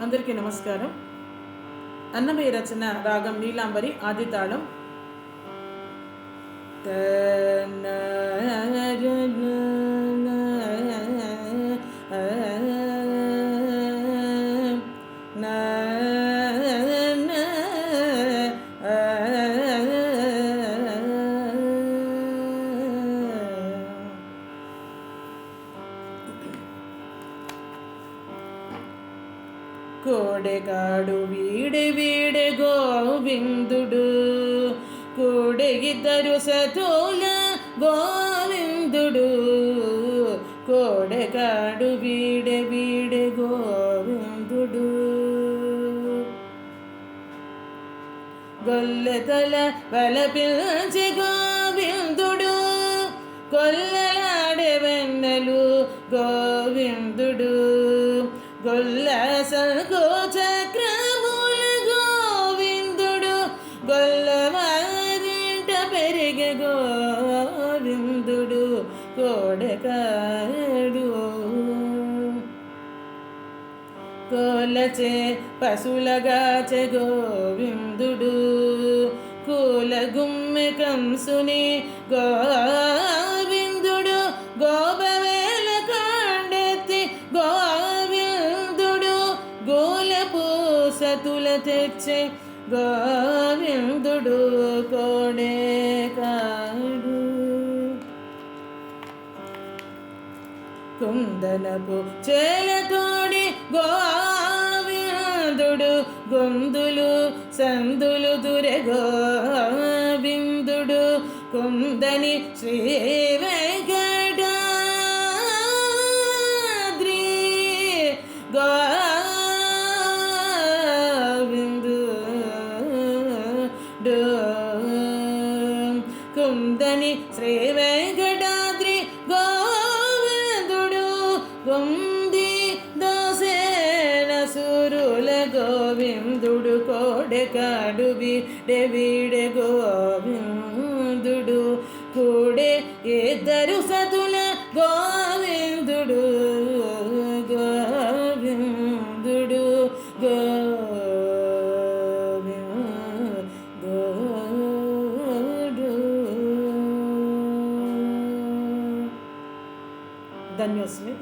అందరికీ నమస్కారం. అన్నమయ్య రచన రాగం నీలాంబరి ఆదితాళం ಕೋಡೆಗಾಡು ವೀಡೆ ವೀಡೆ ಗೋವಿಂದುಡು ಕೂಡೆಗಿದ್ದರು ಸತೋಲ ಗೋವಿಂದುಡು ಕೋಡೆಗಾಡು ವೀಡೆ ವೀಡೆ ಗೋವಿಂದುಡು കൊല്ലതല വലപിൽച്ച് ഗോവിന്ദുടു കൊല്ലലാടെ വെന്നലു ഗോവിന്ദുടു గొల్ల గొల్ల చక్రముల గోవిందుడు గొల్ల మారింట పెరిగ గోవిందుడు కోడకాడు. కోలచే పశులగాచె గోవిందుడు కూల గుమ్మె కంసుని గో పూసతుల తెచ్చే గోవిందుడు కోడే కాడు. కుందనపు చేలతోడి గోవిందుడు గొందులు సందులు దురె గోవిందుడు. కుందని శ్రీ వెంకట కుందని శ్రీ వెంకటాద్రి గోవిందుడు గుంది దోసేన సురుల గోవిందుడు కోడెకాడు వీడే వీడే గోవిందుడు కూడే ఇద్దరు సతుల గోవిందుడు గోవిందుడు धन्योस्मि